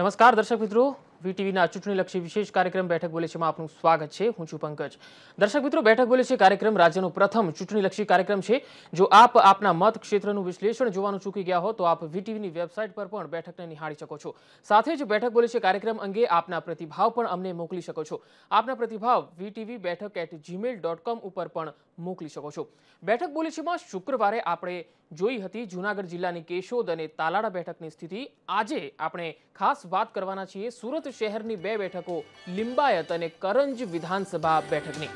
नमस्कार दर्शक मित्रों વી ટીવી ના ચૂંટણી લક્ષી વિશેષ કાર્યક્રમ બેઠક બોલે છે માં આપનું સ્વાગત છે હું છું પંકજ દર્શક મિત્રો બેઠક બોલે છે કાર્યક્રમ રાજ્યનો પ્રથમ ચૂંટણી લક્ષી કાર્યક્રમ છે જો આપ આપના મત ક્ષેત્રનું વિશ્લેષણ જોવાનું ચૂકી ગયા હો તો આપ વી ટીવી ની વેબસાઈટ પર પણ બેઠક ને નિહાળી શકો છો સાથે જ બેઠક બોલે છે કાર્યક્રમ અંગે આપના પ્રતિભાવ પણ અમને મોકલી શકો છો આપના પ્રતિભાવ વી ટીવી બેઠક@gmail.com ઉપર પણ મોકલી શકો છો બેઠક બોલે છે માં શુક્રવારે આપણે જોઈ હતી જૂનાગઢ જિલ્લાની કેશોદ અને તાલાડા બેઠક ની સ્થિતિ આજે આપણે ખાસ વાત કરવાના છીએ સુરત શહેરની બે બેઠકો લિંબાયત અને કરંજ વિધાનસભા બેઠકની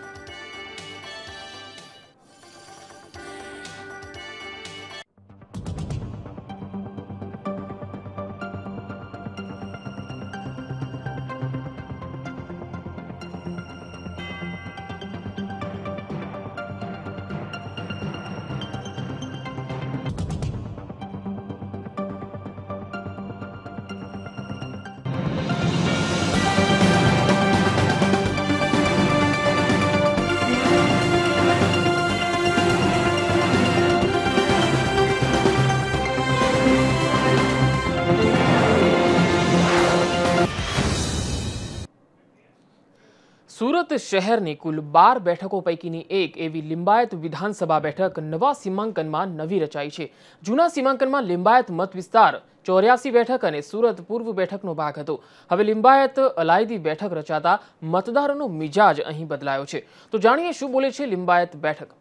શહેરની કુલ બાર બેઠકો પૈકીની એક એવી લિંબાયત વિધાનસભા બેઠક નવા સીમાંકનમાં નવી રચાઈ છે જૂના સીમાંકનમાં લિંબાયત મત વિસ્તાર ચોર્યાસી બેઠક અને સુરત પૂર્વ બેઠકનો ભાગ હતો હવે લિંબાયત અલાયદી બેઠક રચાતા મતદારોનો મિજાજ અહીં બદલાયો છે તો જાણીએ શું બોલે છે લિંબાયત બેઠક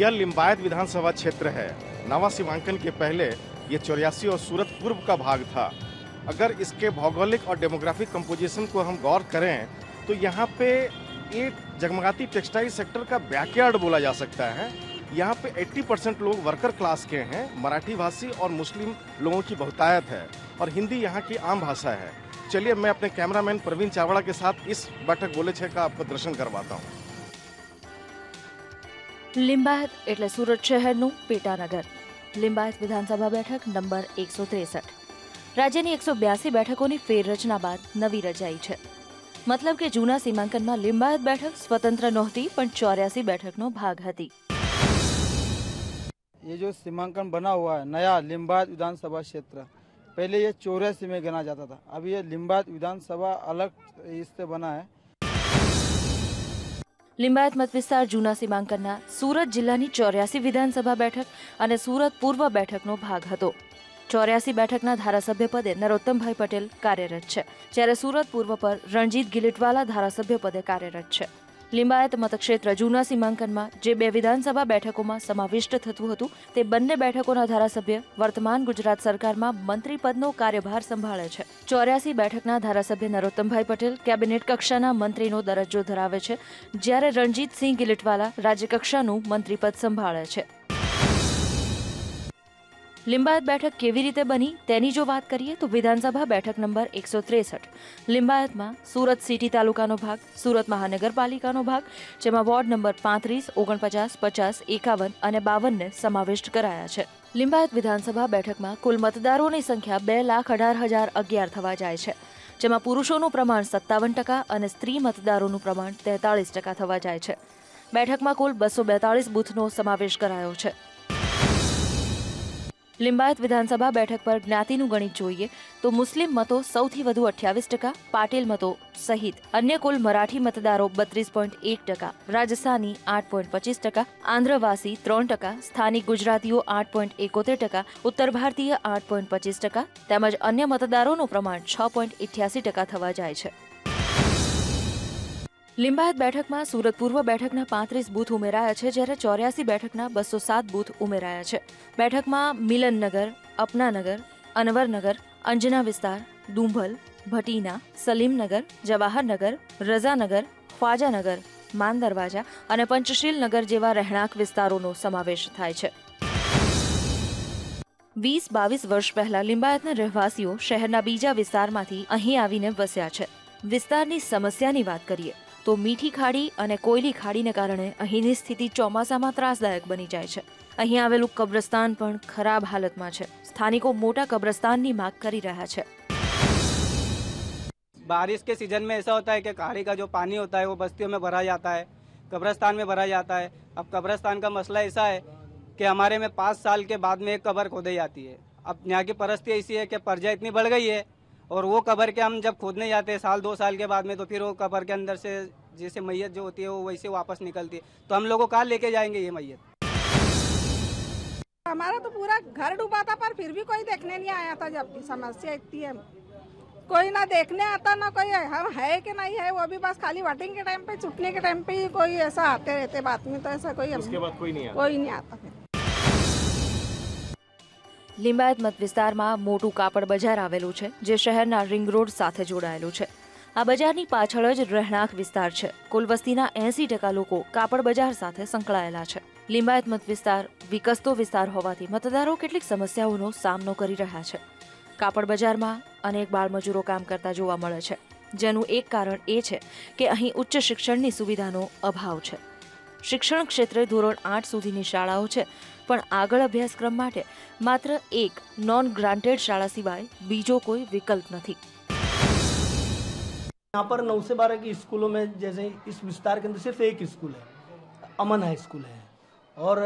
यह लिम्बायत विधानसभा क्षेत्र है नवा सीमांकन के पहले ये चौरासी और सूरत पूर्व का भाग था अगर इसके भौगोलिक और डेमोग्राफिक कंपोजिशन को हम गौर करें तो यहाँ पे एक जगमगाती टेक्सटाइल सेक्टर का बैकयार्ड बोला जा सकता है यहाँ पे 80 परसेंट लोग वर्कर क्लास के हैं मराठी भाषी और मुस्लिम लोगों की बहुतायत है और हिंदी यहाँ की आम भाषा है चलिए मैं अपने कैमरामैन प्रवीण चावड़ा के साथ इस बैठक बोले छः का आपको दर्शन करवाता हूँ लिंबाहत એટલે સુરત શહેરનો પેટા નગર લિંબાહત વિધાનસભા બેઠક નંબર 163 રાજ્યની 182 બેઠકોની ફેર રચના બાદ નવી રચાઈ છે મતલબ કે જૂના સીમાંકનમાં લિંબાહત બેઠક સ્વતંત્ર નહોતી પણ 84 બેઠકનો ભાગ હતી એ જો સીમાંકન બના ہوا છે નયા લિંબાહત વિધાનસભા ક્ષેત્ર પહેલા એ 84 માં ગણા જાતા હતા હવે એ લિંબાહત વિધાનસભા અલગ ઇસતે બનાય લિંબાયત મતવિસ્તાર જૂના સીમાંકનના સુરત જિલ્લાની ચોર્યાસી વિધાનસભા બેઠક અને સુરત પૂર્વ બેઠકનો ભાગ હતો ચોર્યાસી બેઠકના ધારાસભ્ય પદે નરોત્તમભાઈ પટેલ કાર્યરત છે જ્યારે સુરત પૂર્વ પર રણજીત ગિલિટવાલા ધારાસભ્ય પદે કાર્યરત છે લિંબાયત મતક્ષેત્ર જૂના સીમાંકનમાં જે બે વિધાનસભા બેઠકોમાં સમાવિષ્ટ થતું હતું તે બંને બેઠકોના ધારાસભ્ય વર્તમાન ગુજરાત સરકારમાં મંત્રી પદનો કાર્યભાર સંભાળે છે ચોર્યાસી બેઠકના ધારાસભ્ય નરોત્તમભાઈ પટેલ કેબિનેટ કક્ષાના મંત્રીનો દરજ્જો ધરાવે છે જ્યારે રણજીતસિંહ ગિલટવાલા રાજ્યકક્ષાનું મંત્રીપદ સંભાળે છે લિંબાયત બેઠક કેવી રીતે બની તેની જો વાત કરીએ તો વિધાનસભા બેઠક નંબર એકસો ત્રેસઠ લિંબાયતમાં સુરત સિટી તાલુકાનો ભાગ સુરત મહાનગરપાલિકાનો ભાગ જેમાં વોર્ડ નંબર પાંત્રીસ ઓગણપચાસ પચાસ એકાવન અને બાવનને સમાવિષ્ટ કરાયા છે લિંબાયત વિધાનસભા બેઠકમાં કુલ મતદારોની સંખ્યા બે લાખ અઢાર હજાર અગિયાર થવા જાય છે જેમાં પુરુષોનું પ્રમાણ સત્તાવન ટકા અને સ્ત્રી મતદારોનું પ્રમાણ તેતાળીસ ટકા થવા જાય છે બેઠકમાં કુલ બસો બેતાળીસ બૂથનો સમાવેશ કરાયો છે लिंबायत विधानसभा बैठक पर ज्ञातीनु गणित જોઈએ તો મુસ્લિમ મતો સૌથી વધુ 28% પટેલ મતો સહિત અન્ય કુલ મરાઠી મતદારો 32.1%, રાજસ્થાની 8.25%, આંધ્રવાસી 3%, સ્થાનિક ગુજરાતીઓ 8.71%, ઉત્તર ભારતીય 8.25% તેમજ અન્ય મતદારોનો પ્રમાણ 6.88% થવા જાય છે. लिंबायत बैठकમાં સુરત પૂર્વ બેઠકના 35 બૂથ ઉમેરાયા છે જ્યારે 84 બેઠકના 207 બૂથ ઉમેરાયા છે. બેઠકમાં મિલનનગર, અપનાનગર, અનવરનગર, અંજણા વિસ્તાર, ડુંંભલ, ભટીના, સલીમનગર, જવાહરનગર, રઝાનગર, ફાજાનગર, માન દરવાજા અને પંચશીલ નગર જેવા રહેણાક વિસ્તારોનો સમાવેશ થાય છે. 20-22 વર્ષ પહેલા લિંબાયતના રહેવાસીઓ શહેરના બીજા વિસ્તારમાંથી અહીં આવીને વસ્યા છે. વિસ્તારની સમસ્યાની વાત કરીએ तो मीठी खाडी और कोइली खाडी ने कारण अभी की स्थिति चौमासा में त्रासदायक बनी जाय छे અહીં આવેલું કબ્રસ્તાન પણ ખરાબ હાલતમાં છે સ્થાનિકો મોટા કબ્રસ્તાનની માંગ કરી રહ્યા છે بارش કે સીઝન મેં એસા હોતા હે કે ખાડી કા જો પાણી હોતા હે વો બસ્તીઓ મે ભરા જાતા હે કબ્રસ્તાન મે ભરા જાતા હે अब કબ્રસ્તાન કા મસલા એસા હે કે હમારે મે 5 સાલ કે બાદ મે એક કબર ખોદે જાતી હે અપન્યા કે પરસ્થિતિ એસી હે કે પરજા ઇતની બડ ગઈ હે और वो कबर के हम जब खोदने जाते हैं साल दो साल के बाद में तो फिर वो कबर के अंदर से जैसे मैयत जो होती है वो वैसे वापस निकलती है तो हम लोगों को लेके जाएंगे ये मैयत हमारा तो पूरा घर डूबा था पर फिर भी कोई देखने नहीं आया था जब भी समस्या इतनी है कोई ना देखने आता ना कोई हम है कि नहीं है वो भी बस खाली वोटिंग के टाइम पे छुटने के टाइम पे ही कोई ऐसा आते रहते बात में तो ऐसा कोई उसके बाद कोई नहीं आता कोई नहीं आता लिंबायत मत विस्तारમાં મોટું કાપડ બજાર આવેલું છે જે શહેરના રિંગ રોડ સાથે જોડાયેલું છે આ બજારની પાછળ જ રહેણાક વિસ્તાર છે કુલ વસ્તીના 80% લોકો કાપડ બજાર સાથે સંકળાયેલા છે લિંબાयत મત વિસ્તાર વિકાસતો વિસ્તાર હોવાથી મતદારો કેટલીક સમસ્યાઓનો સામનો કરી રહ્યા છે કાપડ બજારમાં અનેક બાળ મજૂરો કામ કરતા જોવા મળે છે જેનું એક કારણ એ છે કે અહીં ઉચ્ચ શિક્ષણની સુવિધાનો અભાવ છે શિક્ષણ ક્ષેત્રે ધોરણ 8 સુધીની શાળાઓ છે आग अभ्यासक्रम एक नॉन ग्रांटेड शाला सीवाय बीजो कोई विकल्प नहीं यहाँ पर नौ से बारह की स्कूलों में जैसे इस विस्तार के अंदर सिर्फ एक स्कूल है अमन हाई स्कूल है और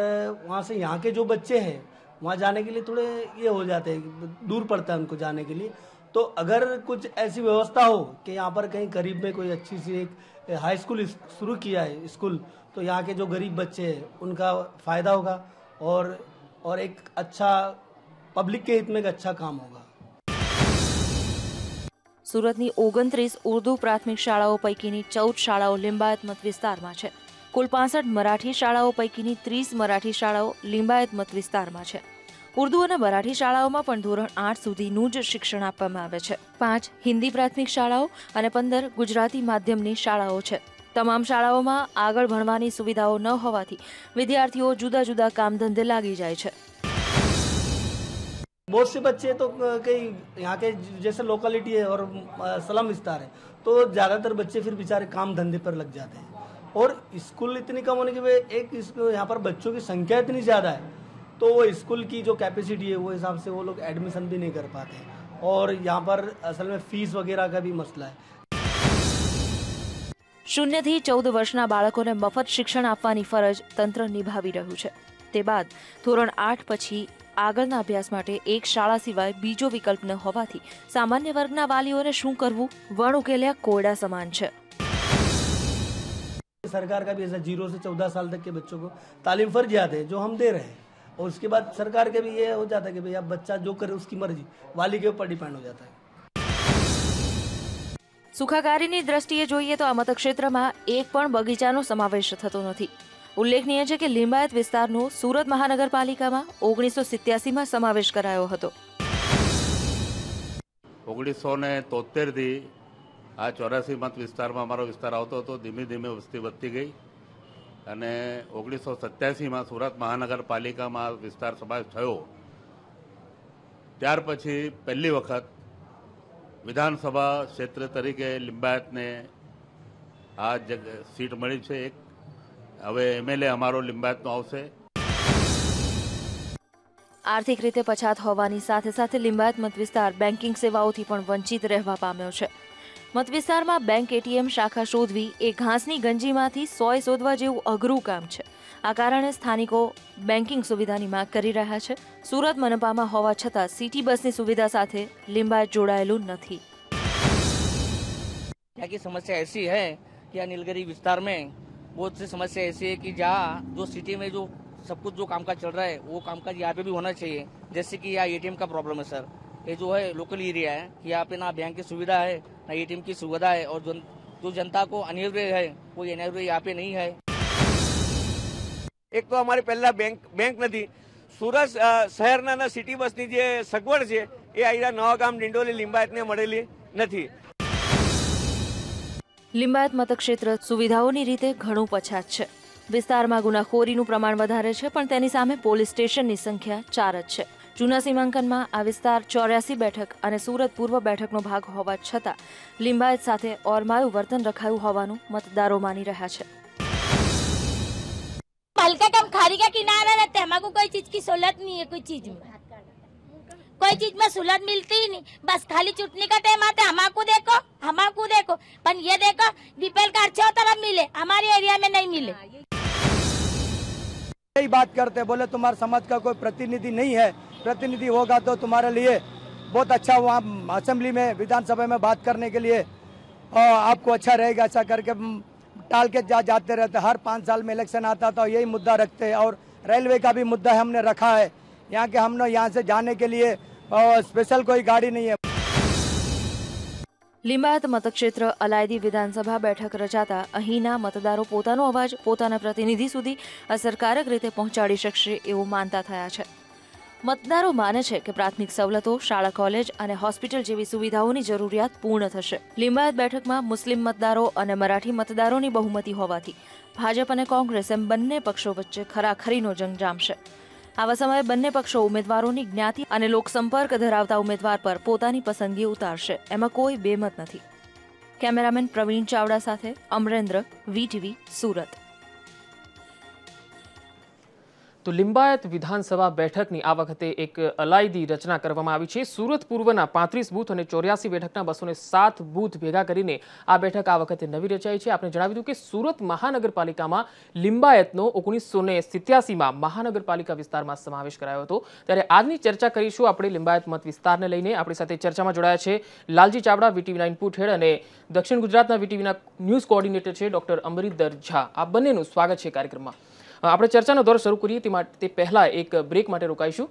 वहाँ से यहाँ के जो बच्चे हैं वहाँ जाने के लिए थोड़े ये हो जाते हैं दूर पड़ता है उनको जाने के लिए तो अगर कुछ ऐसी व्यवस्था हो कि यहाँ पर कहीं गरीब में कोई अच्छी सी एक हाई स्कूल शुरू किया है स्कूल तो यहाँ के जो गरीब बच्चे हैं उनका फ़ायदा होगा और और एक अच्छा પબ્લિક કે હિત મેં અચ્છા કામ હોગા સુરતની ઓગણત્રીસ ઉર્દુ પ્રાથમિક શાળાઓ પૈકીની ચૌદ શાળાઓ લિંબાયત મત વિસ્તારમાં છે કુલ પાસઠ મરાઠી શાળાઓ પૈકીની ત્રીસ મરાઠી શાળાઓ લિંબાયત મત વિસ્તારમાં છે ઉર્દુ અને મરાઠી શાળાઓમાં પણ ધોરણ આઠ સુધીનું જ શિક્ષણ આપવામાં આવે છે પાંચ હિન્દી પ્રાથમિક શાળાઓ અને પંદર ગુજરાતી માધ્યમની શાળાઓ છે तमाम शालाओं में आग સુવિધાઓ सुविधाओं न हो विद्यार्थी जुदा जुदा ધંધે લાગી जाए बहुत से बच्चे तो कई यहाँ के जैसे लोकलिटी है और सलम विस्तार है तो ज़्यादातर बच्चे फिर बेचारे काम धंधे पर लग जाते हैं और स्कूल इतनी कम होने की वजह एक यहाँ पर बच्चों की संख्या इतनी ज़्यादा है तो वो स्कूल की जो कैपेसिटी है वो हिसाब से वो लोग एडमिशन भी नहीं कर पाते और यहाँ पर असल में फ़ीस वगैरह का भी मसला है शून्य થી 14 વર્ષના બાળકોને મફત શિક્ષણ આપવાની ફરજ તંત્ર નિભાવી રહ્યું છે તે બાદ ધોરણ 8 પછી આગળના અભ્યાસ માટે એક શાળા સિવાય બીજો વિકલ્પ ન હોવાથી સામાન્ય વર્ગના વાલીઓને શું કરવું વણ ઉકેલા કોયડા સમાન છે સરકાર કા ભી એ 0 થી 14 સાલ તક કે બચ્ચો કો તાલિમ ફરજિયાત હે જો હમ દે રહે ઓર ઉસકે બાદ સરકાર કે ભી યે હો જાતા હે કે ભઈ આપ બચ્ચા જો કરે ઉસકી મરજી વાલી કે ઉપર ડિપેન્ડ હો જાતા હે સુખાકારીની દ્રષ્ટિએ જોઈએ તો આ મતક્ષેત્રમાં એક પણ બગીચાનો સમાવેશ થતો નથી ઉલ્લેખનીય છે કે લિંબાયત વિસ્તારનો સુરત મહાનગરપાલિકામાં ઓગણીસો સિત્યાસીમાં સમાવેશ કરાયો હતો ઓગણીસો ને તોતેરથી આ ચોરાસી મત વિસ્તારમાં અમારો વિસ્તાર આવતો હતો ધીમે ધીમે વસ્તી વધતી ગઈ અને ઓગણીસો સત્યાસીમાં સુરત મહાનગરપાલિકામાં વિસ્તાર સમાવેશ થયો ત્યાર પછી પહેલી વખત વિધાનસભા ક્ષેત્ર તરીકે લિંબાયતને આ જગ સીટ મળી છે એક હવે એમએલએ અમારો લિંબાયતનો આવશે આર્થિક રીતે પછાત હોવાની સાથે સાથે લિંબાયત મતવિસ્તાર બેન્કિંગ સેવાઓથી પણ વંચિત રહેવા પામ્યો છે મતવિસ્તારમાં બેંક એટીએમ શાખા શોધવી એ ઘાસની ગંજીમાંથી સોય શોધવા જેવું અઘરું કામ છે આ કારણે સ્થાનિકો બેન્કિંગ સુવિધાની માંગ કરી રહ્યા છે સુરત મનપામાં હોવા છતાં સિટી બસની સુવિધા સાથે લિંબાયત જોડાયેલું નથી यहाँ की समस्या ऐसी है कि नीलगिरी विस्तार में बहुत सी समस्या ऐसी है कि जहाँ जो सिटी में जो सब कुछ जो कामकाज चल रहा है वो कामकाज यहाँ पे भी होना चाहिए जैसे कि यहाँ एटीएम का प्रॉब्लम है सर ये जो है लोकल एरिया है यहाँ पे ना बैंक की सुविधा है ना एटीएम की सुविधा है और जो जनता को अनिवार्य है वो अनिवार्य यहाँ पे नहीं है એક તો અમારી પહેલાં બેંક બેંક નથી સુરત શહેરના સિટી બસની જે સગવડ છે એ અહીંયા નવા ગામ ડિંડોલી લિંબાયતને મળેલી નથી લિંબાયત મતક્ષેત્ર સુવિધાઓની રીતે ઘણું પછાત છે વિસ્તારમાં ગુનાખોરીનું પ્રમાણ વધારે છે પણ તેની સામે પોલીસ સ્ટેશનની સંખ્યા ચાર જ છે જૂના સીમાંકનમાં આ વિસ્તાર ચોર્યાસી બેઠક અને સુરત પૂર્વ બેઠકનો ભાગ હોવા છતાં લિંબાયત સાથે ઓરમાયું વર્તન રખાયું હોવાનું મતદારો માની રહ્યા છે हल्का कम खारी का किनारा रहते हमको कोई चीज की सहूलत नहीं है कोई चीज में कोई चीज में सहूलत मिलती ही नहीं बस खाली चुटनी का टाइम आता है हमाको देखो हमाको देखो पर ये देखो बीपीएल का अच्छा तरफ तो मिले हमारे एरिया में नहीं मिले यही बात करते बोले तुम्हारे समाज का कोई प्रतिनिधि नहीं है प्रतिनिधि होगा तो तुम्हारे लिए बहुत अच्छा वहाँ असेंबली में विधानसभा में बात करने के लिए आपको अच्छा रहेगा ऐसा करके टाल के जा जाते रहते हर पाँच साल में इलेक्शन आता था यही मुद्दा रखते हैं और रेलवे का भी मुद्दा हमने रखा है यहाँ के हमने यहाँ से जाने के लिए स्पेशल कोई गाड़ी नहीं है લિંબાયત મતક્ષેત્ર અલાયદી વિધાનસભા બેઠક રચાતા અહીંના મતદારો પોતાનો અવાજ પોતાના પ્રતિનિધિ સુધી અસરકારક રીતે પહોંચાડી શકશે એવું માનતા થયા છે મતદારો માને છે કે પ્રાથમિક સવલતો શાળા કોલેજ અને હોસ્પિટલ જેવી સુવિધાઓની જરૂરિયાત પૂર્ણ થશે લીંબાયત બેઠકમાં મુસ્લિમ મતદારો અને મરાઠી મતદારોની બહુમતી હોવાથી ભાજપ અને કોંગ્રેસ એમ બંને પક્ષો વચ્ચે ખરા ખરીનો જંગ જામશે આવા સમયે બંને પક્ષો ઉમેદવારોની જ્ઞાતિ અને લોક સંપર્ક ધરાવતા ઉમેદવાર પર પોતાની પસંદગી ઉતારશે એમાં કોઈ બેમત નથી કેમેરામેન પ્રવીણ ચાવડા સાથે અમરન્દ્ર વી ટીવી સુરત તો લિંબાયત વિધાનસભા બેઠકની આ વખતે એક અલાયદી રચના કરવામાં આવી છે સુરત પૂર્વના પાંત્રીસ બૂથ અને ચોર્યાસી બેઠકના બસો સાત બૂથ ભેગા કરીને આ બેઠક આ વખતે નવી રચાઈ છે આપણે જણાવી દઉં કે સુરત મહાનગરપાલિકામાં લિંબાયતનો ઓગણીસો ને સિત્યાસીમાં મહાનગરપાલિકા વિસ્તારમાં સમાવેશ કરાયો હતો ત્યારે આજની ચર્ચા કરીશું આપણે લિંબાયત મત વિસ્તારને લઈને આપણી સાથે ચર્ચામાં જોડાયા છે લાલજી ચાવડા વીટીવી નાઇન પૂઠેડ અને દક્ષિણ ગુજરાતના વીટીવીના ન્યૂઝ કોઓર્ડિનેટર છે ડોક્ટર અમરીત દરઝા આ બંનેનું સ્વાગત છે કાર્યક્રમમાં આપડે ચર્ચાનો દોર શરૂ કરીએ તે માટે પહેલા એક બ્રેક માટે રોકાઈશુ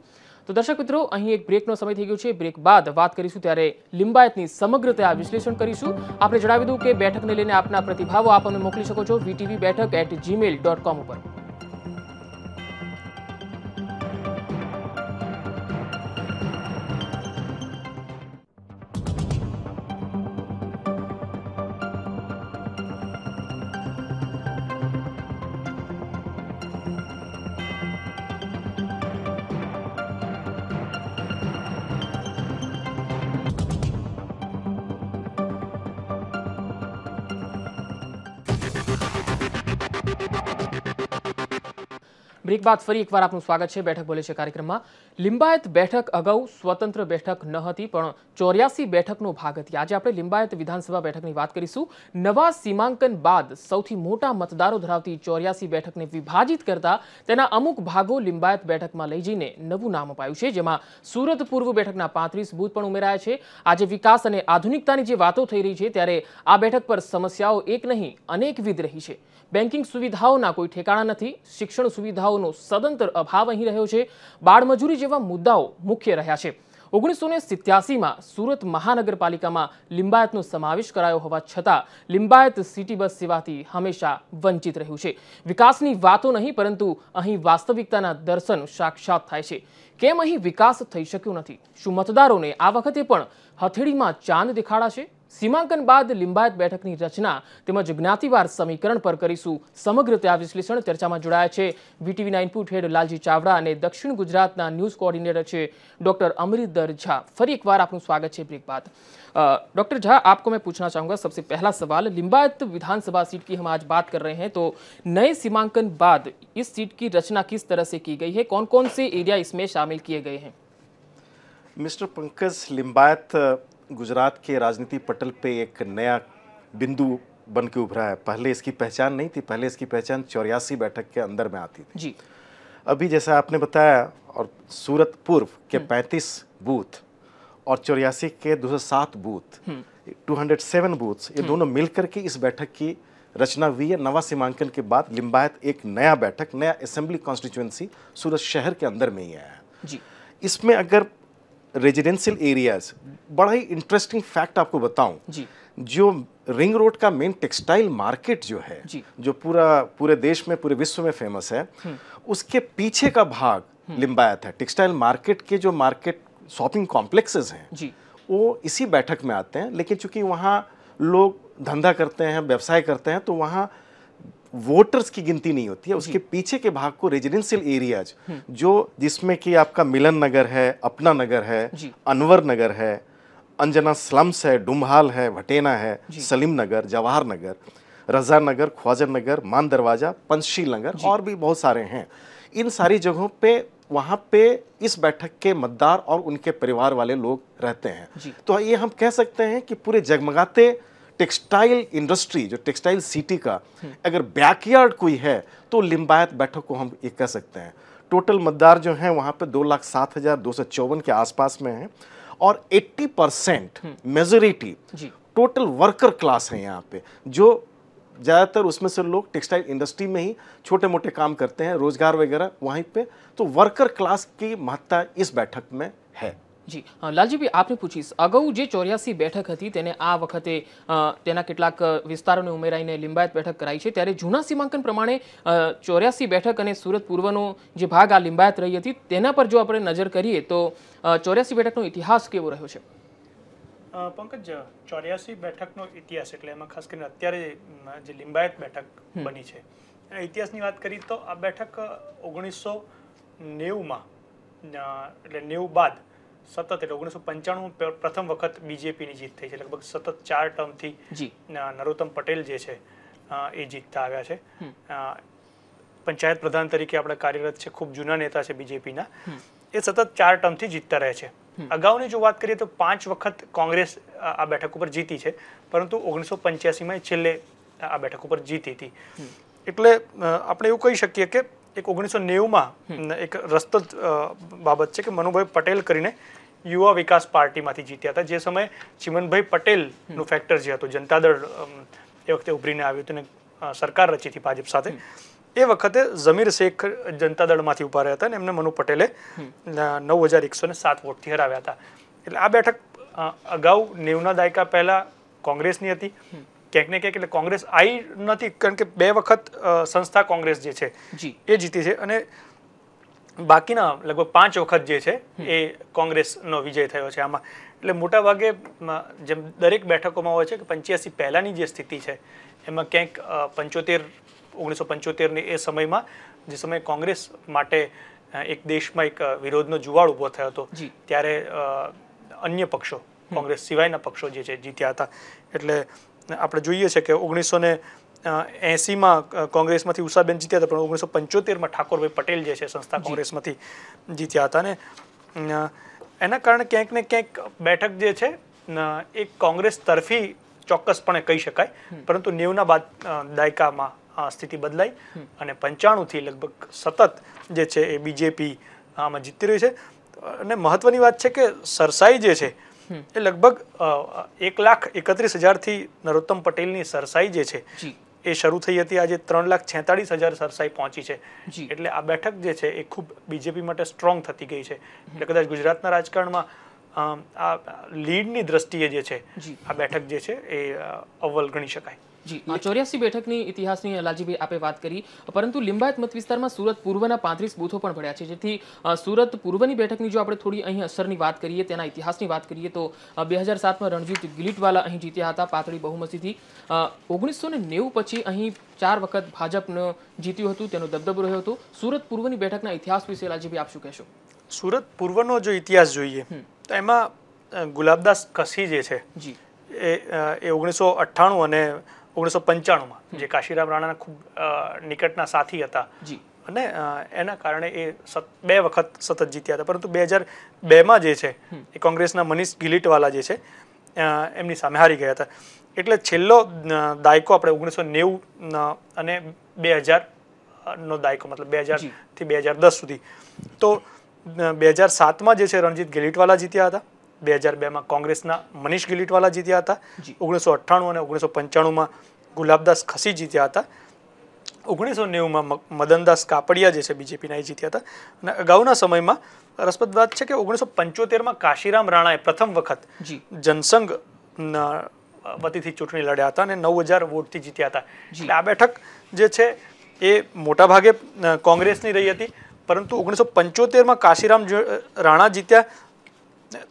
તો દર્શક મિત્રો અહીં એક બ્રેકનો સમય થઈ ગયો છે બ્રેક બાદ વાત કરીશુ ત્યારે લિંબાએતની સમગ્રતાનું વિશ્લેષણ કરીશુ આપણે જણાવી દઉં કે બેઠક લે લેના આપના પ્રતિભાવો આપ અમને મોકલી શકો છો vtvmeeting@gmail.com ઉપર બ્રિક બ າດ ફરીક દ્વારા આપનું સ્વાગત છે બેઠક બોલે છે કાર્યક્રમમાં લિંબાયત બેઠક અગાઉ સ્વતંત્ર બેઠક ન હતી પણ 84 બેઠકનો ભાગ હતી આજે આપણે લિંબાયત વિધાનસભા બેઠકની વાત કરીશું નવા સીમાંકન બાદ સૌથી મોટો મતદારો ધરાવતી 84 બેઠકને વિભાજિત કરતા તેના અમુક ભાગો લિંબાયત બેઠકમાં લઈ જઈને નવું નામ અપાયું છે જેમાં સુરત પૂર્વ બેઠકના 35 ભૂત પણ ઉમેરાયા છે આજે વિકાસ અને આધુનિકતાની જે વાતો થઈ રહી છે ત્યારે આ બેઠક પર સમસ્યાઓ એક નહીં અનેક વિધ રહી છે બેંકિંગ સુવિધાઓનો કોઈ ઠેકાણા નથી શિક્ષણ સુવિધા સુવિધાઓનો સદંતર અભાવ અહીં રહ્યો છે બાળમજૂરી જેવા મુદ્દાઓ મુખ્ય રહ્યા છે ઓગણીસો ને સિત્યાસીમાં સુરત મહાનગરપાલિકામાં લિંબાયતનો સમાવેશ કરાયો હોવા છતાં લિંબાયત સિટી બસ સેવાથી હંમેશા વંચિત રહ્યું છે વિકાસની વાતો નહીં પરંતુ અહીં વાસ્તવિકતાના દર્શન સાક્ષાત થાય છે કેમ અહીં વિકાસ થઈ શક્યો નથી શું મતદારોને આ વખતે પણ હથેળીમાં ચાંદ દેખાડાશે सीमांकन बाद लिंबायत बैठक की रचना ज्ञातिवार समीकरण पर कर समग्रता विश्लेषण चर्चा में जोड़ाया VTV input head Lalji Chavda और दक्षिण गुजरात न्यूज कोओर्डिनेटर है डॉक्टर अमरिंदर झा फरी एक बार आप स्वागत है ब्रेक बात डॉक्टर झा आपको मैं पूछना चाहूँगा सबसे पहला सवाल लिंबायत विधानसभा सीट की हम आज बात कर रहे हैं तो नए सीमांकन बाद इस सीट की रचना किस तरह से की गई है कौन कौन से एरिया इसमें शामिल किए गए हैं मिस्टर पंकज लिंबायत गुजरात के राजनीति पटल पे एक नया बिंदु बन के उभरा है पहले इसकी पहचान नहीं थी पहले इसकी पहचान चौरासी बैठक के अंदर में आती थी जी अभी जैसा आपने बताया और सूरत पूर्व के 35 हम्म। बूथ और चौरासी के 207 बूथ 207 हम्म। बूथ्स ये हम्म। दोनों मिलकर के इस बैठक की रचना हुई है नवा सीमांकन के बाद लिम्बायत एक नया बैठक नया असेंबली कॉन्स्टिट्यूंसी सूरत शहर के अंदर में ही आया है इसमें अगर रेजिडेंशियल एरियाज बड़ा ही इंटरेस्टिंग फैक्ट आपको बताऊं जी जो रिंग रोड का मेन टेक्सटाइल मार्केट जो है जो पूरा पूरे देश में पूरे विश्व में फेमस है हम्म। उसके पीछे का भाग हम्म। लिंबायत है टेक्सटाइल मार्केट के जो मार्केट शॉपिंग कॉम्प्लेक्सेस हैं जी वो इसी बैठक में आते हैं लेकिन चूंकि वहाँ लोग धंधा करते हैं व्यवसाय करते हैं तो वहाँ वोटर्स की गिनती नहीं होती है उसके पीछे के भाग को रेजिडेंशियल एरियाज हम्म। जो जिसमें कि आपका मिलन नगर है अपना नगर है अनवर नगर है अंजना स्लम्स है डुमहाल है भटेना है सलीम नगर जवाहर नगर रजा नगर ख्वाजा नगर मान दरवाजा पंचशील नगर और भी बहुत सारे हैं इन सारी जगहों पे वहाँ पे इस बैठक के मतदार और उनके परिवार वाले लोग रहते हैं तो ये हम कह सकते हैं कि पूरे जगमगाते टेक्सटाइल इंडस्ट्री जो टेक्सटाइल सिटी का अगर बैकयार्ड कोई है तो लिम्बायत बैठक को हम ये कह सकते हैं टोटल मतदार जो हैं वहाँ पे दो लाख सात हज़ार दो सौ चौवन के आसपास में हैं और 80 percent hmm. Majority total worker class है यहाँ पे जो ज़्यादातर उसमें से लोग टेक्सटाइल इंडस्ट्री में ही छोटे मोटे काम करते हैं रोजगार वगैरह वहीं पे तो वर्कर क्लास की महत्ता इस बैठक में है જી લાલજીભાઈ આપને પૂછીશ અગાઉ જે ચોર્યાસી બેઠક હતી તેને આ વખતે તેના કેટલાક વિસ્તારોને ઉમેરાઈને લિંબાયત બેઠક કરાઈ છે ત્યારે જૂના સીમાંકન પ્રમાણે ચોર્યાસી બેઠક અને સુરત પૂર્વનો જે ભાગ આ લિંબાયત રહી હતી તેના પર જો આપણે નજર કરીએ તો ચોર્યાસી બેઠકનો ઇતિહાસ કેવો રહ્યો છે પંકજ ચોર્યાસી બેઠકનો ઇતિહાસ એટલે એમાં ખાસ કરીને અત્યારે જે લિંબાયત બેઠક બની છે ઇતિહાસની વાત કરીએ તો આ બેઠક ઓગણીસો નેવુંમાં એટલે નેવું બાદ સતત એટલે ઓગણીસો પંચાણું પ્રથમ વખત બીજેપીની જીત થઈ છે લગભગ સતત ચાર ટર્મથી નરોત્તમ પટેલ જે છે એ જીતતા આવ્યા છે પંચાયત પ્રધાન તરીકે આપણે કાર્યરત છે ખૂબ જૂના નેતા છે બીજેપીના એ સતત ચાર ટર્મથી જીતતા રહે છે અગાઉની જો વાત કરીએ તો પાંચ વખત કોંગ્રેસ આ બેઠક ઉપર જીતી છે પરંતુ ઓગણીસો પંચ્યાસીમાં છેલ્લે આ બેઠક ઉપર જીતી હતી એટલે આપણે એવું કહી શકીએ કે એક ઓગણીસો નેવુંમાં એક રસપ્રદ બાબત છે કે મનુભાઈ પટેલ કરીને યુવા વિકાસ પાર્ટીમાંથી જીત્યા હતા જે સમયે ચિમનભાઈ પટેલનું ફેક્ટર જે હતું જનતા દળ એ વખતે ઉભરીને આવ્યું હતું અને સરકાર રચી હતી ભાજપ સાથે એ વખતે જમીર શેખ જનતા દળમાંથી ઉભા રહ્યા હતા અને એમને મનુ પટેલે નવ હજાર એકસો ને સાત વોટથી હરાવ્યા હતા એટલે આ બેઠક અગાઉ નેવના દાયકા પહેલાં કોંગ્રેસની હતી ક્યાંક ને ક્યાંક એટલે કોંગ્રેસ આવી નથી કારણ કે બે વખત સંસ્થા કોંગ્રેસ જે છે એ જીતી છે અને બાકીના લગભગ પાંચ વખત જે છે એ કોંગ્રેસનો વિજય થયો છે આમાં એટલે મોટા ભાગે જેમ દરેક બેઠકોમાં હોય છે કે પંચ્યાસી પહેલાંની જે સ્થિતિ છે એમાં ક્યાંક પંચોતેર ઓગણીસો પંચોતેરની એ સમયમાં જે સમયે કોંગ્રેસ માટે એક દેશમાં એક વિરોધનો જુવાળ ઊભો થયો હતો ત્યારે અન્ય પક્ષો કોંગ્રેસ સિવાયના પક્ષો જે છે જીત્યા હતા એટલે આપણે જોઈએ છે કે ઓગણીસો ને એંસીમાં કોંગ્રેસમાંથી ઉષાબેન જીત્યા હતા પણ ઓગણીસો પંચોતેરમાં ઠાકોરભાઈ પટેલ જે છે સંસ્થા કોંગ્રેસમાંથી જીત્યા હતા ને એના કારણે ક્યાંક ને ક્યાંક બેઠક જે છે એ કોંગ્રેસ તરફી ચોક્કસપણે કહી શકાય પરંતુ નેવના બાદ દાયકામાં સ્થિતિ બદલાઈ અને પંચાણુંથી લગભગ સતત જે છે એ બીજેપી આમાં જીતી રહી છે અને મહત્વની વાત છે કે સરસાઈ જે છે એ લગભગ એક લાખ એકત્રીસ હજાર થી નરોત્તમ પટેલની સરસાઈ જે છે એ શરૂ થઈ હતી આજે ત્રણ લાખ છેતાળીસ હજાર સરસાઈ પહોંચી છે એટલે આ બેઠક જે છે એ ખૂબ બીજેપી માટે સ્ટ્રોંગ થતી ગઈ છે એટલે કદાચ ગુજરાતના રાજકારણમાં આ લીડની દ્રષ્ટિએ જે છે આ બેઠક જે છે એ અવ્વલ ગણી શકાય જી ચોર્યાસી બેઠકની ઇતિહાસની લાલજીભાઈ આપે વાત કરી પરંતુ લિંબાયત મત વિસ્તારમાં સુરત પૂર્વના પાંત્રીસ બૂથો પણ ભળ્યા છે જેથી સુરત પૂર્વની બેઠકની જો આપણે થોડી અહીં અસરની વાત કરીએ તેના ઇતિહાસની વાત કરીએ તો બે હજાર સાતમાં રણજીત ગિલિટવાલા અહીં જીત્યા હતા પાતળી બહુમતીથી ઓગણીસો નેવું પછી અહીં ચાર વખત ભાજપનું જીત્યું હતું તેનો દબદબો રહ્યો હતો સુરત પૂર્વની બેઠકના ઇતિહાસ વિશે લાલજીભાઈ આપ શું કહેશો સુરત પૂર્વનો જો ઇતિહાસ જોઈએ તો એમાં ગુલાબદાસ કસી જે છે જી એ ઓગણીસો અઠ્ઠાણું અને ઓગણીસો પંચાણુંમાં જે કાશીરામ રાણાના ખૂબ નિકટના સાથી હતા અને એના કારણે એ બે વખત સતત જીત્યા હતા પરંતુ બે હજાર બેમાં જે છે એ કોંગ્રેસના મનીષ ગિલિટવાલા જે છે એમની સામે હારી ગયા હતા એટલે છેલ્લો દાયકો આપણે ઓગણીસો નેવું અને બે હજારનો દાયકો મતલબ બે હજારથી બે હજાર દસ સુધી તો બે હજાર સાતમાં જે છે રણજીત ગિલિટવાલા જીત્યા હતા બે હજાર બેમાં કોંગ્રેસના મનીષ ગિલીટવાલા જીત્યા હતા ઓગણીસો અઠ્ઠાણું અને ઓગણીસો પંચાણુંમાં ગુલાબદાસ ખસી જીત્યા હતા ઓગણીસો નેવુંમાં મદનદાસ કાપડિયા જે છે બીજેપીના એ જીત્યા હતા અને અગાઉના સમયમાં રસપ્રદ વાત છે કે ઓગણીસો પંચોતેરમાં કાશીરામ રાણાએ પ્રથમ વખત જનસંઘ વતીથી ચૂંટણી લડ્યા હતા અને નવ હજાર વોટથી જીત્યા હતા એટલે આ બેઠક જે છે એ મોટાભાગે કોંગ્રેસની રહી હતી પરંતુ ઓગણીસો પંચોતેરમાં કાશીરામ રાણા જીત્યા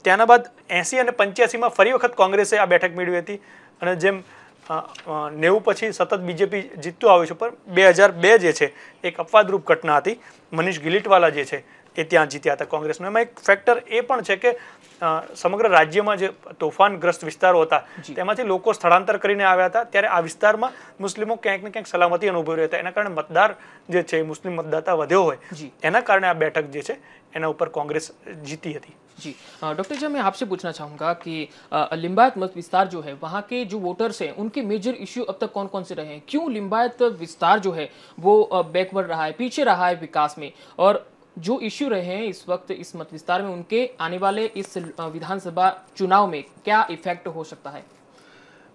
ત્યાંના બાદ એંસી અને પંચ્યાસીમાં ફરી વખત કોંગ્રેસે આ બેઠક મેળવી હતી અને જેમ નેવું પછી સતત બીજેપી જીતતું આવ્યું છે પણ બે હજાર બે જે છે એક અપવાદરૂપ ઘટના હતી મનીષ ગિલિટવાલા જે છે એ ધ્યાન જીત્યા હતા કોંગ્રેસમાં એક ફેક્ટર એ પણ છે કે સમગ્ર રાજ્યમાં જે તોફાનગ્રસ્ત વિસ્તારો હતા તેમાંથી લોકો સ્થળાંતર કરીને આવ્યા હતા ત્યારે આ વિસ્તારમાં મુસ્લિમો ક્યાંક ને ક્યાંક સલામતી અનુભવી રહ્યા હતા એના કારણે મતદાર જે છે એ મુસ્લિમ મતદાતા વધ્યો હોય એના કારણે આ બેઠક જે છે એના ઉપર કોંગ્રેસ જીતી હતી જી ડોક્ટર જો હું आपसे પૂછના ચાહુંગા કે લિંબાત મત વિસ્તાર જો છે वहां के जो वोटर સે انકી મેજર ઇશ્યુ અબ તક કોન કોન સે રહે હે કેમ લિંબાત વિસ્તાર જો હે વો બેકવર્ડ રહે હે પીછે રહે હે વિકાસ મે ઓર जो इश्यू रहे हैं इस वक्त इस मत विस्तार में उनके आने वाले इस विधानसभा चुनाव में क्या इफेक्ट हो सकता है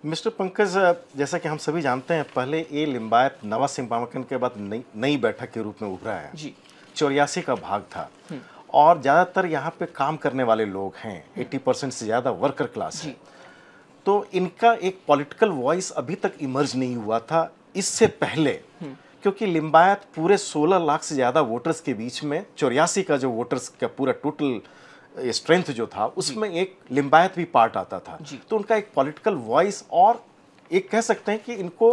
मिस्टर पंकज जैसा कि हम सभी जानते हैं पहले ए लिम्बायत नवा सिंपावकन के बाद नई नई बैठक के रूप में उभरा है जी चौरासी का भाग था हम्म। और ज़्यादातर यहाँ पे काम करने वाले लोग हैं 80 हम्म। परसेंट से ज़्यादा वर्कर क्लास है तो इनका एक पॉलिटिकल वॉइस अभी तक इमर्ज नहीं हुआ था इससे पहले हम्म। क्योंकि लिम्बायत पूरे 16 लाख से ज़्यादा वोटर्स के बीच में चौरासी का जो वोटर्स का पूरा टोटल स्ट्रेंथ जो था उसमें एक लिम्बायत भी पार्ट आता था तो उनका एक पॉलिटिकल वॉइस और एक कह सकते हैं कि इनको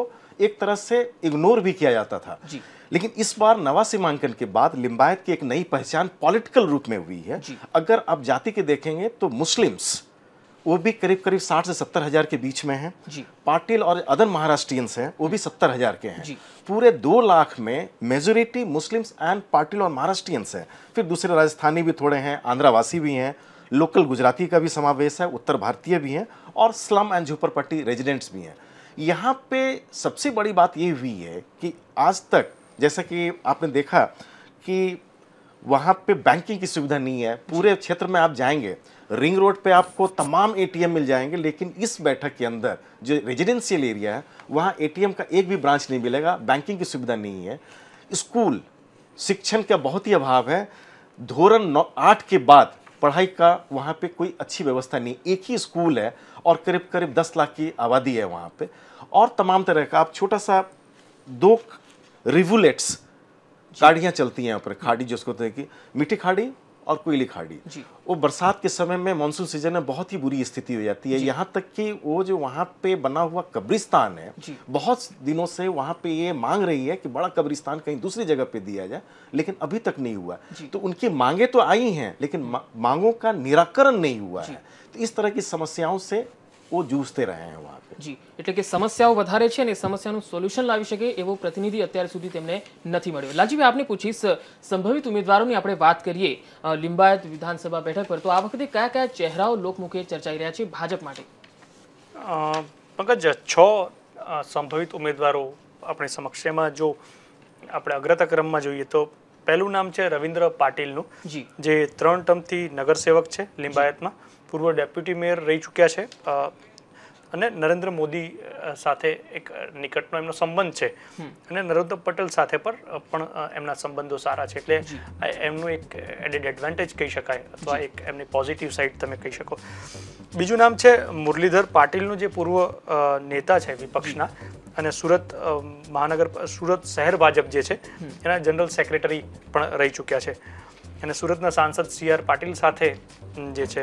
एक तरह से इग्नोर भी किया जाता था लेकिन इस बार नवा सीमांकन के बाद लिम्बायत की एक नई पहचान पॉलिटिकल रूप में हुई है अगर आप जाति के देखेंगे तो मुस्लिम्स वो भी करीब करीब साठ से सत्तर हजार के बीच में है पाटिल और अदर महाराष्ट्रियंस हैं वो भी सत्तर हजार के हैं पूरे दो लाख में मेजोरिटी मुस्लिम्स एंड पाटिल और महाराष्ट्रियंस हैं फिर दूसरे राजस्थानी भी थोड़े हैं आंध्रावासी भी हैं लोकल गुजराती का भी समावेश है उत्तर भारतीय भी हैं और स्लम एंड झुपरपट्टी रेजिडेंट्स भी हैं यहाँ पे सबसे बड़ी बात ये हुई है कि आज तक जैसा कि आपने देखा कि वहाँ पे बैंकिंग की सुविधा नहीं है पूरे क्षेत्र में आप जाएंगे रिंग रोड पे आपको तमाम एटीएम मिल जाएंगे लेकिन इस बैठक के अंदर जो रेजिडेंशियल एरिया है वहाँ एटीएम का एक भी ब्रांच नहीं मिलेगा बैंकिंग की सुविधा नहीं है स्कूल शिक्षण का बहुत ही अभाव है धोरण नौ आठ के बाद पढ़ाई का वहाँ पे कोई अच्छी व्यवस्था नहीं एक ही स्कूल है और करीब करीब दस लाख की आबादी है वहाँ पर और तमाम तरह का आप छोटा सा दो रिवुलेट्स गाड़ियाँ चलती हैं यहाँ पर खाड़ी जिसको कि मीठी खाड़ी और कोयली खाड़ी वो बरसात के समय में मानसून सीजन में बहुत ही बुरी स्थिति हो जाती है यहाँ तक कि वो जो वहाँ पे बना हुआ कब्रिस्तान है बहुत दिनों से वहाँ पे ये मांग रही है कि बड़ा कब्रिस्तान कहीं दूसरी जगह पे दिया जाए लेकिन अभी तक नहीं हुआ तो उनकी मांगे तो आई हैं लेकिन मांगों का निराकरण नहीं हुआ है तो इस तरह की समस्याओं से લોકો જૂઝતે રહ્યા છે વહાં પે જી એટલે કે સમસ્યાઓ વધારે છે અને સમસ્યાનું સોલ્યુશન લાવી શકે એવો પ્રતિનિધિ અત્યાર સુધી તેમને નથી મળ્યો લાલજીભાઈ આપને પૂછીશ સંભવિત ઉમેદવારોની આપણે વાત કરીએ લિંબાયત વિધાનસભા બેઠક પર તો આ વખતે કયા કયા ચહેરાઓ લોકમુખે ચર્ચાઈ રહ્યા છે ભાજપ માટે પંકજ છ સંભવિત ઉમેદવારો આપણે સમક્ષ એમાં જો આપણે અગ્રતા ક્રમમાં જોઈએ તો પહેલું નામ છે રવિન્દ્ર પાટીલનું જે ત્રણ ટર્મથી નગરસેવક છે લિંબાયતમાં પૂર્વ ડેપ્યુટી મેયર રહી ચૂક્યા છે અને નરેન્દ્ર મોદી સાથે એક નિકટનો એમનો સંબંધ છે અને નરોત્તમ પટેલ સાથે પર પણ એમના સંબંધો સારા છે એટલે એમનું એક એડેડ એડવાન્ટેજ કહી શકાય અથવા એક એમની પોઝિટિવ સાઇડ તમે કહી શકો બીજું નામ છે મુરલીધર પાટીલનું જે પૂર્વ નેતા છે વિપક્ષના અને સુરત મહાનગર સુરત શહેર ભાજપ જે છે એના જનરલ સેક્રેટરી પણ રહી ચૂક્યા છે અને સુરતના સાંસદ સી આર પાટીલ સાથે જે છે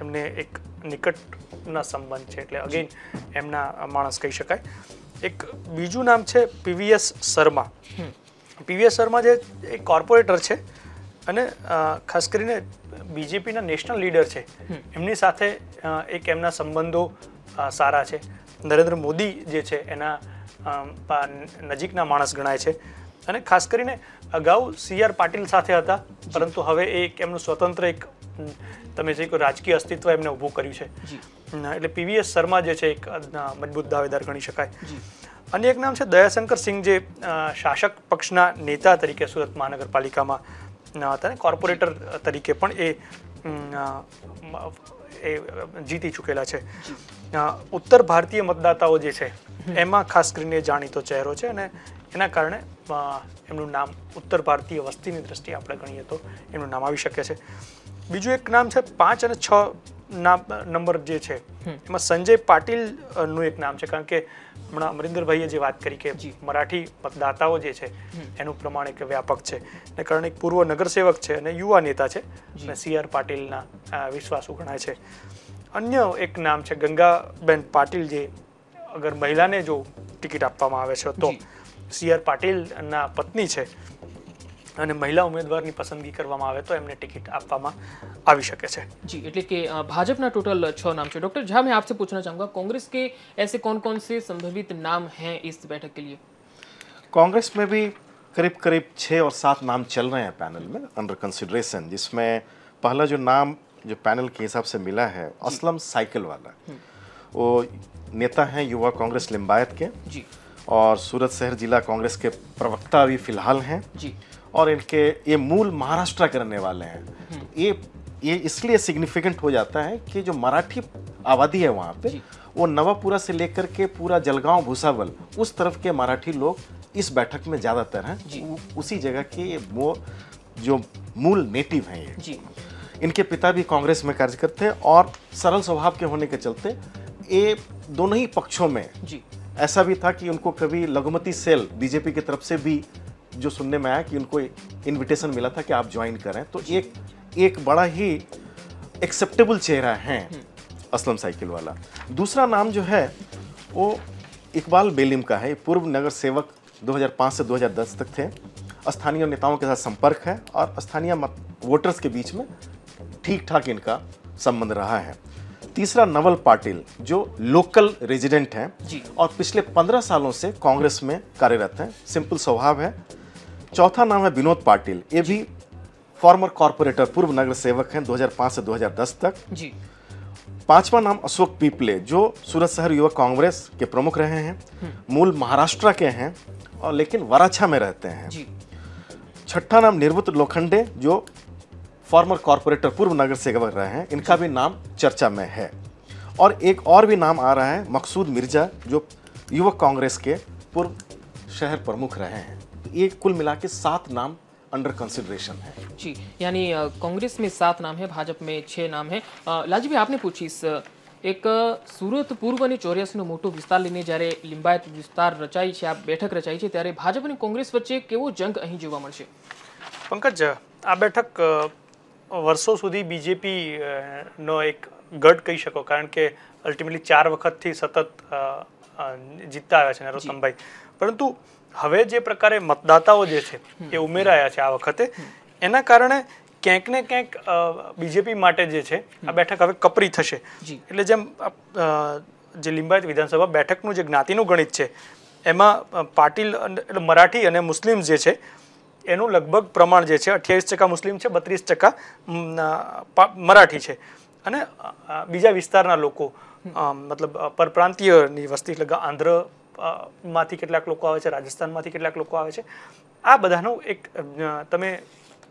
એમને એક નિકટના સંબંધ છે એટલે અગેન એમના માણસ કહી શકાય એક બીજું નામ છે પીવીએસ શર્મા પીવીએસ શર્મા જે એક કોર્પોરેટર છે અને ખાસ કરીને બીજેપીના નેશનલ લીડર છે એમની સાથે એક એમના સંબંધો સારા છે નરેન્દ્ર મોદી જે છે એના નજીકના માણસ ગણાય છે અને ખાસ કરીને અગાઉ સી આર પાટીલ સાથે હતા પરંતુ હવે એ એમનું સ્વતંત્ર એક તમે જે રાજકીય અસ્તિત્વ એમને ઊભું કર્યું છે એટલે પીવીએસ શર્મા જે છે એક મજબૂત દાવેદાર ગણી શકાય અને એક નામ છે દયાશંકર સિંહ જે શાસક પક્ષના નેતા તરીકે સુરત મહાનગરપાલિકામાં હતા ને કોર્પોરેટર તરીકે પણ એ એ જીતી ચૂકેલા છે ઉત્તર ભારતીય મતદાતાઓ જે છે એમાં ખાસ કરીને જાણીતો ચહેરો છે અને એના કારણે એમનું નામ ઉત્તર ભારતીય વસ્તીની દ્રષ્ટિએ આપણે ગણીએ તો એમનું નામ આવી શકે છે બીજું એક નામ છે પાંચ અને છ નામ નંબર જે છે એમાં સંજય પાટીલનું એક નામ છે કારણ કે હમણાં અમરિન્દરભાઈએ જે વાત કરી કે મરાઠી મતદાતાઓ જે છે એનું પ્રમાણ એક વ્યાપક છે ને કારણ એક પૂર્વ નગરસેવક છે અને યુવા નેતા છે અને સી આર પાટીલના વિશ્વાસુ ગણાય છે અન્ય એક નામ છે ગંગાબેન પાટીલ જે અગર મહિલાને જો ટિકિટ આપવામાં આવે છે તો सी आर पाटिल पत्नी है महिला उम्मीदवार की पसंदगी कर तो एमने टिकट आप આપવામાં આવી શકે છે જી એટલે કે ભાજપના ટોટल डॉक्टर झा मैं आपसे पूछना चाहूँगा कांग्रेस के ऐसे कौन कौन से संभवित नाम हैं इस बैठक के लिए कांग्रेस में भी करीब करीब छः और सात नाम चल रहे हैं पैनल में अंडर कंसिडरेशन जिसमें पहला जो नाम जो पैनल के हिसाब से मिला है असलम साइकिल वाला वो नेता हैं युवा कांग्रेस लिम्बायत के जी और सूरत शहर जिला कांग्रेस के प्रवक्ता भी फिलहाल हैं जी और इनके ये मूल महाराष्ट्र के रहने वाले हैं हम्म। तो ये ये इसलिए सिग्निफिकेंट हो जाता है कि जो मराठी आबादी है वहाँ पे वो नवापुरा से लेकर के पूरा जलगांव भूसावल उस तरफ के मराठी लोग इस बैठक में ज़्यादातर हैं उसी जगह के वो जो मूल नेटिव हैं ये जी। इनके पिता भी कांग्रेस में कार्य करते और सरल स्वभाव के होने के चलते ये दोनों ही पक्षों में जी ऐसा भी था कि उनको कभी लघुमती सेल बीजेपी की तरफ से भी जो सुनने में आया कि उनको इनविटेशन मिला था कि आप ज्वाइन करें तो एक एक बड़ा ही एक्सेप्टेबल चेहरा है हम्म। असलम साइकिल वाला दूसरा नाम जो है वो इकबाल बेलिम का है पूर्व नगर सेवक 2005 से 2010 तक थे स्थानीय नेताओं के साथ संपर्क है और स्थानीय वोटर्स के बीच में ठीक ठाक इनका संबंध रहा है तीसरा नवल पाटिल जो लोकल रेजिडेंट हैं और पिछले पंद्रह सालों से कांग्रेस में कार्यरत हैं सिंपल स्वभाव है चौथा नाम है विनोद पाटिल ये भी फॉर्मर कॉरपोरेटर पूर्व नगर सेवक हैं 2005 से 2010 तक जी पांचवा नाम अशोक पीपले जो सूरत शहर युवा कांग्रेस के प्रमुख रहे हैं हम्म। मूल महाराष्ट्र के हैं और लेकिन वराछा में रहते हैं छठा नाम निर्वृत लोखंडे जो फॉर्मर कॉरपोरेटर पूर्व नगर सेवक रहे हैं इनका भी नाम चर्चा में है और एक और भी नाम आ रहा है मकसूद मिर्जा जो युवक कांग्रेस के पूर्व शहर प्रमुख रहे हैं ये कुल मिला के सात नाम अंडर कंसिडरेशन है जी यानी कांग्रेस में सात नाम है भाजपा में छः नाम है लाजवी आपने पूछी इस એક સુરત પૂર્વ અને ચોર્યાસીનો મોટો વિસ્તાર લઈને જ્યારે લિંબાયત વિસ્તાર રચાઈ છે આ બેઠક રચાઈ છે ત્યારે ભાજપ અને कांग्रेस વચ્ચે કેવો जंग અહીં જોવા મળશે પંકજ આ બેઠક વર્ષો સુધી બીજેપી નો એક ગઢ કહી શકો કારણ કે અલ્ટિમેટલી ચાર વખતથી સતત જીતતા આવ્યા છે નરોત્તમભાઈ પરંતુ હવે જે પ્રકારે મતદાતાઓ જે છે એ ઉમેરાયા છે આ વખતે એના કારણે ક્યાંક ને ક્યાંક બીજેપી માટે જે છે આ બેઠક હવે કપરી થશે એટલે જેમ જે લિંબાયત વિધાનસભા બેઠકનું જે જ્ઞાતિનું ગણિત છે એમાં પાટીલ એટલે મરાઠી અને મુસ્લિમ જે છે એનું લગભગ પ્રમાણ જે છે અઠ્યાવીસ ટકા મુસ્લિમ છે બત્રીસ ટકા મરાઠી છે અને બીજા વિસ્તારના લોકો મતલબ પરપ્રાંતીયની વસ્તી એટલે આંધ્ર માંથી કેટલાક લોકો આવે છે રાજસ્થાનમાંથી કેટલાક લોકો આવે છે આ બધાનું એક તમે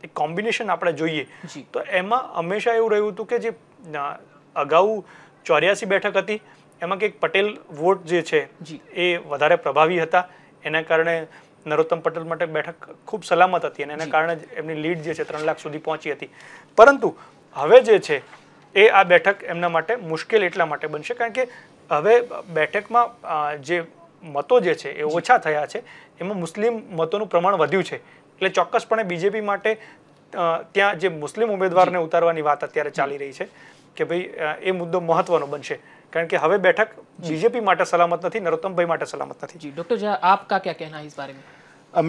એક કોમ્બિનેશન આપણે જોઈએ તો એમાં હંમેશા એવું રહ્યું હતું કે જે અગાઉ ચોર્યાસી બેઠક હતી એમાં કંઈક પટેલ વોટ જે છે એ વધારે પ્રભાવી હતા એના કારણે નરોત્તમ પટેલ માટે બેઠક ખૂબ સલામત હતી અને એના કારણે જ એમની લીડ જે છે ત્રણ લાખ સુધી પહોંચી હતી પરંતુ હવે જે છે એ આ બેઠક એમના માટે મુશ્કેલ એટલા માટે બનશે કારણ કે હવે બેઠકમાં જે મતો જે છે એ ઓછા થયા છે એમાં મુસ્લિમ મતોનું પ્રમાણ વધ્યું છે એટલે ચોક્કસપણે બીજેપી માટે ત્યાં જે મુસ્લિમ ઉમેદવારને ઉતારવાની વાત અત્યારે ચાલી રહી છે કે ભાઈ એ મુદ્દો મહત્વનો બનશે कारण કે હવે બેઠક બીજેપી માટે સલામત નથી નરોત્તમભાઈ માટે સલામત નથી જી ડૉક્ટર ઝા આપકા ક્યા કહેના इस बारे में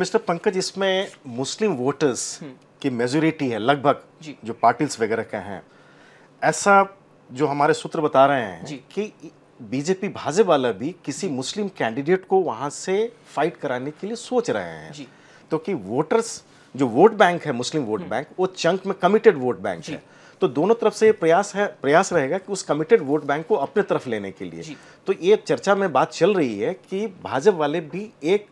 मिस्टर पंकज इसमें मुस्लिम वोटर्स हम्म। की मेजोरिटी है लगभग जो पार्टीज वगैरह के हैं ऐसा जो हमारे सूत्र बता रहे हैं कि बीजेपी भाजपा वाला भी किसी मुस्लिम कैंडिडेट को वहां से फाइट कराने के लिए सोच रहे हैं जी। तो कि वोटर्स जो वोट बैंक है मुस्लिम वोट हम्म। बैंक वो चंक में कमिटेड वोट बैंक है तो दोनों तरफ से प्रयास है प्रयास रहेगा कि उस कमिटेड वोट बैंक को अपने तरफ लेने के लिए तो ये चर्चा में बात चल रही है कि भाजपा वाले भी एक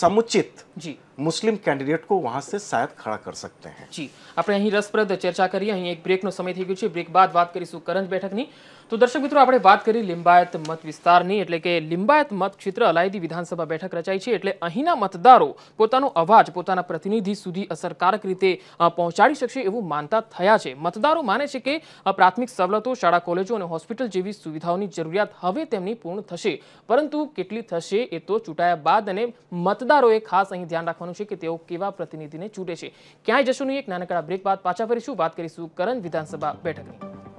समुचित जी મુસ્લિમ કેન્ડિડેટ કો વહાન્સ સે સાયત ખડા કર સકતે હે જી આપણે અહીં રસપ્રદ ચર્ચા કરી અહીં એક બ્રેક નો સમય થઈ ગયો છે બ્રેક બાદ વાત કરીશું કરંટ બેઠક ની તો દર્શક મિત્રો આપણે વાત કરી લિંબાયત મત વિસ્તાર ની એટલે કે લિંબાયત મત ક્ષેત્રalay દી વિધાનસભા બેઠક રચાઈ છે એટલે અહીંના મતદારો પોતાનો અવાજ પોતાનો પ્રતિનિધિ સુધી અસરકારક રીતે પહોંચાડી શકશે એવું માનતા થયા છે મતદારો માને છે કે પ્રાથમિક સવલતો શાળા કોલેજો અને હોસ્પિટલ જેવી સુવિધાઓ ની જરૂરિયાત હવે તેમની પૂર્ણ થશે પરંતુ કેટલી થશે એ તો ચુટાયા બાદ અને મતદારો એ ખાસ અહીં ધ્યાન રાખવું ရှိ ಕೆ તે ઓ કેવા પ્રતિનિધિને ચૂટે છે ક્યાં જસુની એક નાનકડા બ્રેક બાદ પાછા ફરીશું વાત કરીશું કરણ વિધાનસભા બેઠક